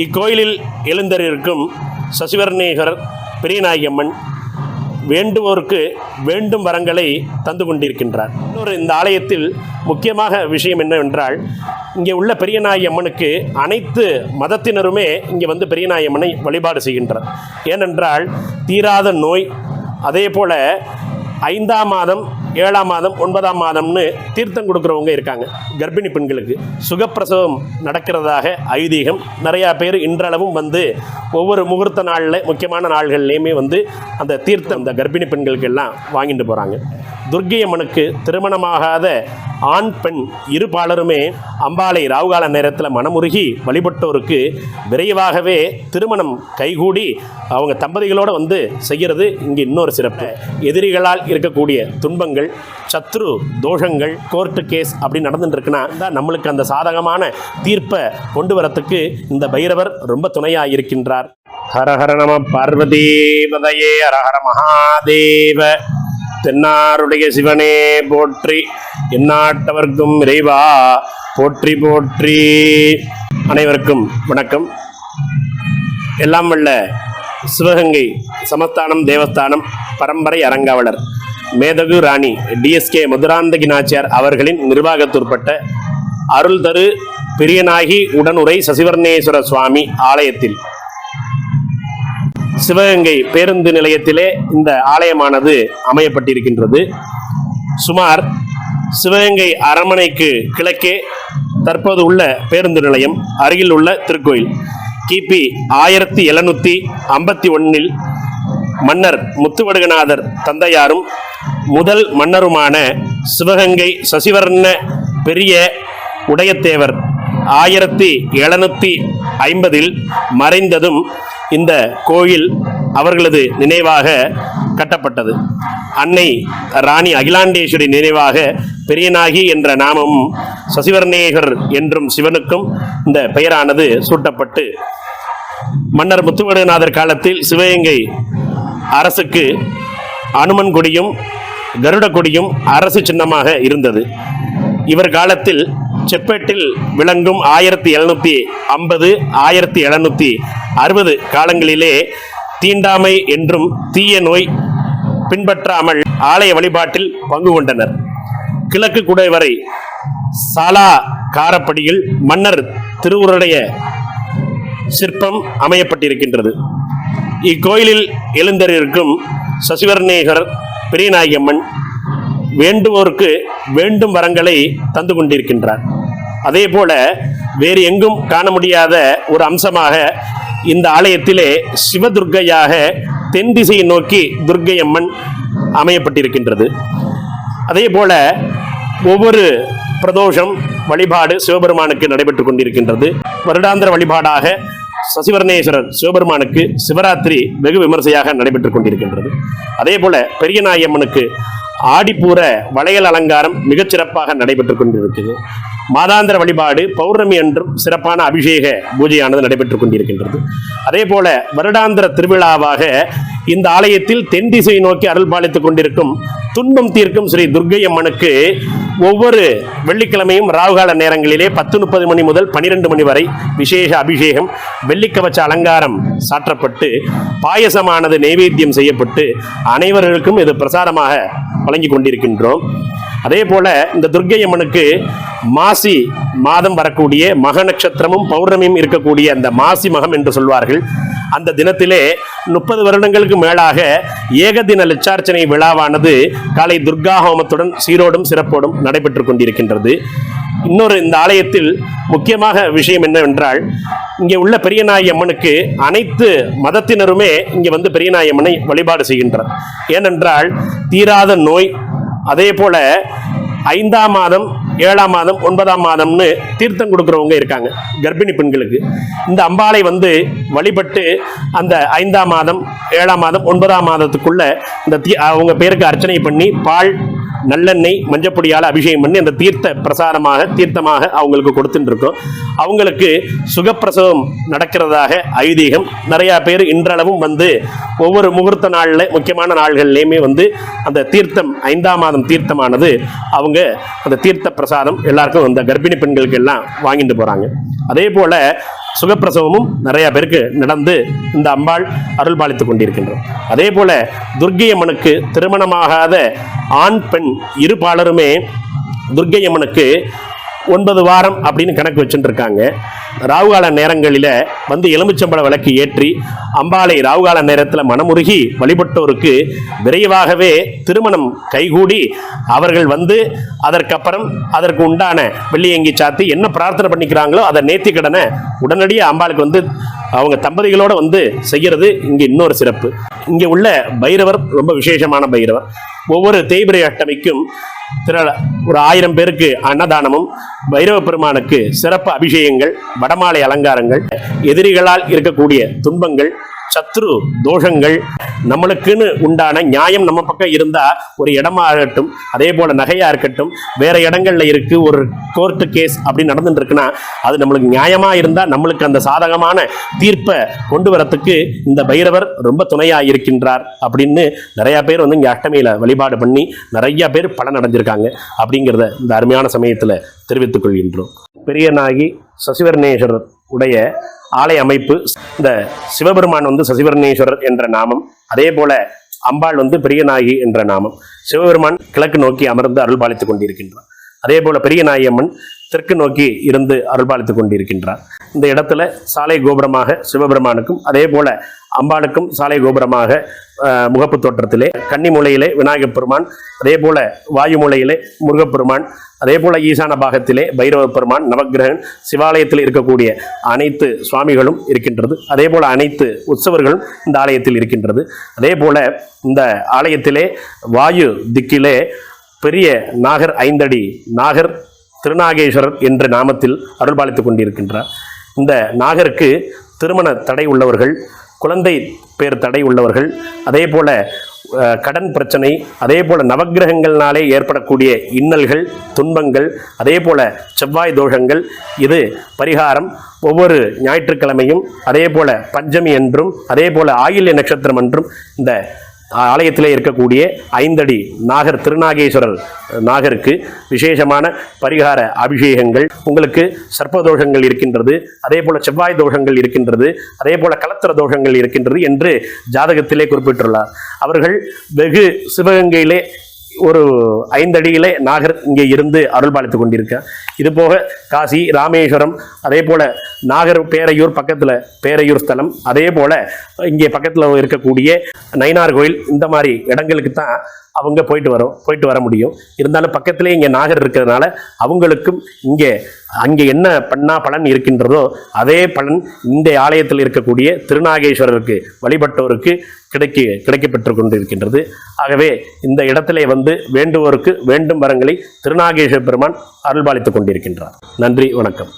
இக்கோயிலில் எழுந்தரிருக்கும் சசிவர்ணேகர் பெரியநாயகம்மன் வேண்டுவோருக்கு வேண்டும் வரங்களை தந்து கொண்டிருக்கின்றார். இன்னொரு இந்த ஆலயத்தில் முக்கியமாக விஷயம் என்னவென்றால் இங்கே உள்ள பெரியநாயகி அம்மனுக்கு அனைத்து மதத்தினருமே இங்கே வந்து பெரியநாயகி அம்மனை வழிபாடு செய்கின்றார் ஏனென்றால் தீராத நோய் அதே போல் ஐந்தாம் மாதம் ஏழாம் மாதம் ஒன்பதாம் மாதம்னு தீர்த்தம் கொடுக்குறவங்க இருக்காங்க. கர்ப்பிணி பெண்களுக்கு சுகப்பிரசவம் நடக்கிறதாக ஐதீகம். நிறையா பேர் இன்றளவும் வந்து ஒவ்வொரு முகூர்த்த நாளில் முக்கியமான நாள்கள்லேயுமே வந்து அந்த தீர்த்தம் அந்த கர்ப்பிணி பெண்களுக்கு எல்லாம் வாங்கிட்டு போகிறாங்க துர்கியம்மனுக்கு திருமணமாகாத ஆண் பெண் இரு பாலருமே அம்பாளை ராவுகால நேரத்தில் மனமுருகி வழிபட்டோருக்கு விரைவாகவே திருமணம் கைகூடி அவங்க தம்பதிகளோடு வந்து செய்கிறது இங்கே இன்னொரு சிறப்பு. எதிரிகளால் இருக்கக்கூடிய துன்பங்கள் சத்ரு தோஷங்கள் கோர்ட்டு கேஸ் அப்படி நடந்துட்டு இருக்குன்னா தான் நம்மளுக்கு அந்த சாதகமான தீர்ப்பை கொண்டு வரத்துக்கு இந்த பைரவர் ரொம்ப துணையாக இருக்கின்றார் ஹரஹர நம பார்வதீபதையே ஹரஹர மகாதேவ தென்னாருடைய சிவனே போற்றி எந்நாட்டவர்க்கும் இறைவா போற்றி போற்றி. அனைவருக்கும் வணக்கம். எல்லாம் வல்ல சிவகங்கை சமஸ்தானம் தேவஸ்தானம் பரம்பரை அரங்காவலர். மேதகு ராணி டிஎஸ்கே மதுராந்தகி நாச்சியார் அவர்களின் நிர்வாகத்துட்பட்ட அருள் தரு பிரியனாகி உடனுரை சசிவர்ணேஸ்வர சுவாமி ஆலயத்தில். சிவகங்கை பேருந்து நிலையத்திலே இந்த ஆலயமானது அமையப்பட்டிருக்கின்றது. சுமார் சிவகங்கை அரண்மனைக்கு கிழக்கே தற்போது உள்ள பேருந்து நிலையம் அருகில் உள்ள திருக்கோயில். கிபி ஆயிரத்தி எழுநூற்றி ஐம்பத்தி ஒன்றில் மன்னர் முத்துவடுகநாதர் தந்தையாரும் முதல் மன்னருமான சிவகங்கை சசிவர்ண பெரிய உடையத்தேவர் ஆயிரத்தி எழுநூற்றி ஐம்பதில் மறைந்ததும் இந்த கோயில் அவர்களது நினைவாக கட்டப்பட்டது. அன்னை ராணி அகிலாண்டேஸ்வரி நினைவாக பெரியநாகி என்ற நாமமும் சசிவர்ணேகர் என்றும் சிவனுக்கும் இந்த பெயரானது சூட்டப்பட்டு. மன்னர் முத்துவடுநாதர் காலத்தில் சிவகங்கை அரசுக்கு அனுமன் கொடியும் கருட கொடியும் அரசு சின்னமாக இருந்தது. இவர் காலத்தில் செப்பேட்டில் விளங்கும் ஆயிரத்தி எழுநூற்றி ஐம்பது ஆயிரத்தி எழுநூற்றி அறுபது காலங்களிலே தீண்டாமை என்றும் தீய நோய் பின்பற்றாமல் ஆலய வழிபாட்டில் பங்கு கொண்டனர். கிழக்கு குடை வரை சாலா காரப்படியில் மன்னர் திருவுருடைய சிற்பம் அமையப்பட்டிருக்கின்றது. இக்கோயிலில் எழுந்தரிருக்கும் சசிவர்ணேகர் பெரியநாயகம்மன் வேண்டுவோருக்கு வேண்டும் வரங்களை தந்து கொண்டிருக்கின்றார். அதே போல வேறு எங்கும் காண முடியாத ஒரு அம்சமாக இந்த ஆலயத்திலே சிவதுர்க்கையாக தென் திசையை நோக்கி துர்க்கையம்மன் அமையப்பட்டிருக்கின்றது. அதே போல ஒவ்வொரு பிரதோஷம் வழிபாடு சிவபெருமானுக்கு நடைபெற்று கொண்டிருக்கின்றது. வருடாந்திர வழிபாடாக சசிவர்ணேஸ்வரர் சிவபெருமானுக்கு சிவராத்திரி வெகு விமர்சையாக நடைபெற்றுக் கொண்டிருக்கின்றது. அதே போல பெரியநாயம்மனுக்கு ஆடிப்பூர வளையல் அலங்காரம் மிகச் சிறப்பாக நடைபெற்றுக் கொண்டிருக்கிறது. மாதாந்திர வழிபாடு பௌர்ணமி அன்றும் சிறப்பான அபிஷேக பூஜையானது நடைபெற்றுக் கொண்டிருக்கின்றது. அதே போல வருடாந்திர திருவிழாவாக இந்த ஆலயத்தில் தென் திசை நோக்கி அருள் பாலித்துக் கொண்டிருக்கும் துன்பம் தீர்க்கும் ஸ்ரீ துர்க்கை அம்மனுக்கு ஒவ்வொரு வெள்ளிக்கிழமையும் ராகுகால நேரங்களிலே பத்து முப்பது மணி முதல் பனிரெண்டு மணி வரை விசேஷ அபிஷேகம் வெள்ளிக்கவச்ச அலங்காரம் சாற்றப்பட்டு பாயசமானது நைவேத்தியம் செய்யப்பட்டு அனைவர்களுக்கும் இது பிரசாரமாக வழங்கி கொண்டிருக்கின்றோம். அதே போல இந்த துர்க்கை அம்மனுக்கு மாசி மாதம் வரக்கூடிய மக நட்சத்திரமும் பௌர்ணமியும் இருக்கக்கூடிய அந்த மாசி மகம் என்று சொல்வார்கள். அந்த தினத்திலே முப்பது வருடங்களுக்கு மேலாக ஏகதின லட்சார்ச்சனை விழாவானது காலை துர்கா ஹோமத்துடன் சீரோடும் சிறப்போடும் நடைபெற்று கொண்டிருக்கின்றது. இன்னொரு இந்த ஆலயத்தில் முக்கியமாக விஷயம் என்னவென்றால் இங்கே உள்ள பெரியநாயகி அம்மனுக்கு அனைத்து மதத்தினருமே இங்கே வந்து பெரியநாயகி அம்மனை வழிபாடு செய்கின்றனர். ஏனென்றால் தீராத நோய் அதே போல ஐந்தாம் மாதம் ஏழாம் மாதம் ஒன்பதாம் மாதம்னு தீர்த்தம் கொடுக்குறவங்க இருக்காங்க கர்ப்பிணி பெண்களுக்கு. இந்த அம்பாளை வந்து வழிபட்டு அந்த ஐந்தாம் மாதம் ஏழாம் மாதம் ஒன்பதாம் மாதத்துக்குள்ள இந்த தீ அவங்க பேருக்கு அர்ச்சனை பண்ணி பால் நல்லெண்ணெய் மஞ்சப்பொடியால் அபிஷேகம் பண்ணி அந்த தீர்த்த பிரசாரமாக தீர்த்தமாக அவங்களுக்கு கொடுத்துட்டு இருக்கோம் அவங்களுக்கு சுகப்பிரசவம் நடக்கிறதாக ஐதீகம். நிறையா பேர் இன்றளவும் வந்து ஒவ்வொரு முகூர்த்த நாளில் முக்கியமான நாள்கள்லேயுமே வந்து அந்த தீர்த்தம் ஐந்தாம் மாதம் தீர்த்தமானது அவங்க அந்த தீர்த்த பிரசாதம் எல்லாருக்கும் அந்த கர்ப்பிணி பெண்களுக்கு எல்லாம் வாங்கிட்டு போகிறாங்க அதே போல் சுகப்பிரசவமும் நிறைய பேருக்கு நடந்து இந்த அம்பாள் அருள் பாலித்துக் கொண்டிருக்கின்றோம். அதே போல துர்க்கை அம்மனுக்கு திருமணமாகாத ஆண் பெண் இரு பாலருமே துர்க்கை அம்மனுக்கு ஒன்பது வாரம் அப்படின்னு கணக்கு வச்சுட்டு இருக்காங்க ராவுகால நேரங்களில் வந்து எலுமிச்சம்பழ விளக்கு ஏற்றி அம்பாளை ராவுகால நேரத்தில் மனமுருகி வழிபட்டோருக்கு விரைவாகவே திருமணம் கைகூடி அவர்கள் வந்து அதற்கப்புறம் அதற்கு உண்டான வெள்ளியங்கி சாத்தி என்ன பிரார்த்தனை பண்ணிக்கிறாங்களோ அதை நேர்த்தி கடனை உடனடியாக அம்பாளுக்கு வந்து அவங்க தம்பதிகளோட வந்து செய்கிறது இங்கே இன்னொரு சிறப்பு. இங்கே உள்ள பைரவர் ரொம்ப விசேஷமான பைரவர். ஒவ்வொரு தேய்பிரை அட்டமைக்கும் திர ஒரு ஆயிரம் பேருக்கு அன்னதானமும் பைரவ பெருமானுக்கு சிறப்பு அபிஷேகங்கள் வடமாலை அலங்காரங்கள் எதிரிகளால் இருக்கக்கூடிய துன்பங்கள் சத்ரு தோஷங்கள் நம்மளுக்குன்னு உண்டான நியாயம் நம்ம பக்கம் இருந்தா ஒரு இடமா இருக்கட்டும் அதே போல நகையா இருக்கட்டும் வேற இடங்கள்ல இருக்கு ஒரு கோர்ட்டு கேஸ் அப்படி நடந்துட்டு இருக்குன்னா அது நம்மளுக்கு நியாயமா இருந்தா நம்மளுக்கு அந்த சாதகமான தீர்ப்பை கொண்டு வரத்துக்கு இந்த பைரவர் ரொம்ப துணையா இருக்கின்றார் அப்படின்னு நிறைய பேர் வந்து இங்க அஷ்டமியில வழிபாடு பண்ணி நிறைய பேர் பலன் அடைஞ்சிருக்காங்க அப்படிங்கிறத இந்த அருமையான சமயத்துல தெரிவித்துக் கொள்கின்றோம். பெரியநாயகி சசிவர்ணேஸ்வரர் உடைய ஆலய அமைப்பு இந்த சிவபெருமான் வந்து சசிவர்ணேஸ்வரர் என்ற நாமம் அதே போல அம்பாள் வந்து பெரியநாயகி என்ற நாமம். சிவபெருமான் கிழக்கு நோக்கி அமர்ந்து அருள்பாலித்துக் கொண்டிருக்கின்றார். அதே போல பெரியநாயகி அம்மன் தெற்கு நோக்கி இருந்து அருள்பாலித்துக் கொண்டிருக்கின்றார். இந்த இடத்துல சாலை கோபுரமாக சிவபெருமானுக்கும் அதே போல அம்பாளுக்கும் சாலை கோபுரமாக முகப்பு தோற்றத்திலே கன்னி மூலையிலே விநாயகப் பெருமான் அதே போல வாயு மூலையிலே முருகப்பெருமான் அதே போல ஈசான பாகத்திலே பைரவ பெருமான் நவகிரகன் சிவாலயத்தில் இருக்கக்கூடிய அனைத்து சுவாமிகளும் இருக்கின்றது. அதே போல அனைத்து உற்சவர்களும் இந்த ஆலயத்தில் இருக்கின்றது. அதே போல இந்த ஆலயத்திலே வாயு திக்கிலே பெரிய நாகர் ஐந்தடி நாகர் திருநாகேஸ்வரர் என்ற நாமத்தில் அருள்பாலித்துக் கொண்டிருக்கின்றார். இந்த நாகருக்கு திருமண தடை உள்ளவர்கள் குழந்தை பேர் தடை உள்ளவர்கள் அதே போல கடன் பிரச்சனை அதே போல் நவக்கிரகங்கள்னாலே ஏற்படக்கூடிய இன்னல்கள் துன்பங்கள் அதே போல செவ்வாய் தோஷங்கள் இது பரிகாரம் ஒவ்வொரு ஞாயிற்றுக்கிழமையும் அதே போல் பஞ்சமி என்றும் அதே போல ஆயில்ய நட்சத்திரம் என்றும் இந்த ஆலயத்திலே இருக்கக்கூடிய ஐந்தடி நாகர் திருநாகேஸ்வரர் நாகருக்கு விசேஷமான பரிகார அபிஷேகங்கள். உங்களுக்கு சர்ப்ப தோஷங்கள் இருக்கின்றது அதே போல செவ்வாய் தோஷங்கள் இருக்கின்றது அதே போல கலத்திர தோஷங்கள் இருக்கின்றது என்று ஜாதகத்திலே குறிப்பிட்டுள்ளார். அவர்கள் வெகு சிவகங்கையிலே ஒரு ஐந்தடியிலே நாகர் இங்கே இருந்து அருள்பாலித்துக் கொண்டிருக்கேன் இது போக காசி ராமேஸ்வரம் அதே போல் நாகர் பேரையூர் பக்கத்தில் பேரையூர் ஸ்தலம் அதே போல் இங்கே பக்கத்தில் இருக்கக்கூடிய நயினார் கோயில் இந்த மாதிரி இடங்களுக்கு தான் அவங்க போயிட்டு வரோம் போயிட்டு வர முடியும். இருந்தாலும் பக்கத்திலே இங்கே நாகர் இருக்கிறதுனால அவங்களுக்கும் இங்கே அங்கே என்ன பண்ணா பலன் இருக்கின்றதோ அதே பலன் இந்த ஆலயத்தில் இருக்கக்கூடிய திருநாகேஸ்வரருக்கு வழிபட்டோருக்கு கிடைக்க கிடைக்கப்பெற்று கொண்டிருக்கின்றது. ஆகவே இந்த இடத்திலே வந்து வேண்டுவோருக்கு வேண்டும் வரங்களை திருநாகேஸ்வர பெருமான் அருள்பாலித்துக் கொண்டிருக்கின்றார். நன்றி வணக்கம்.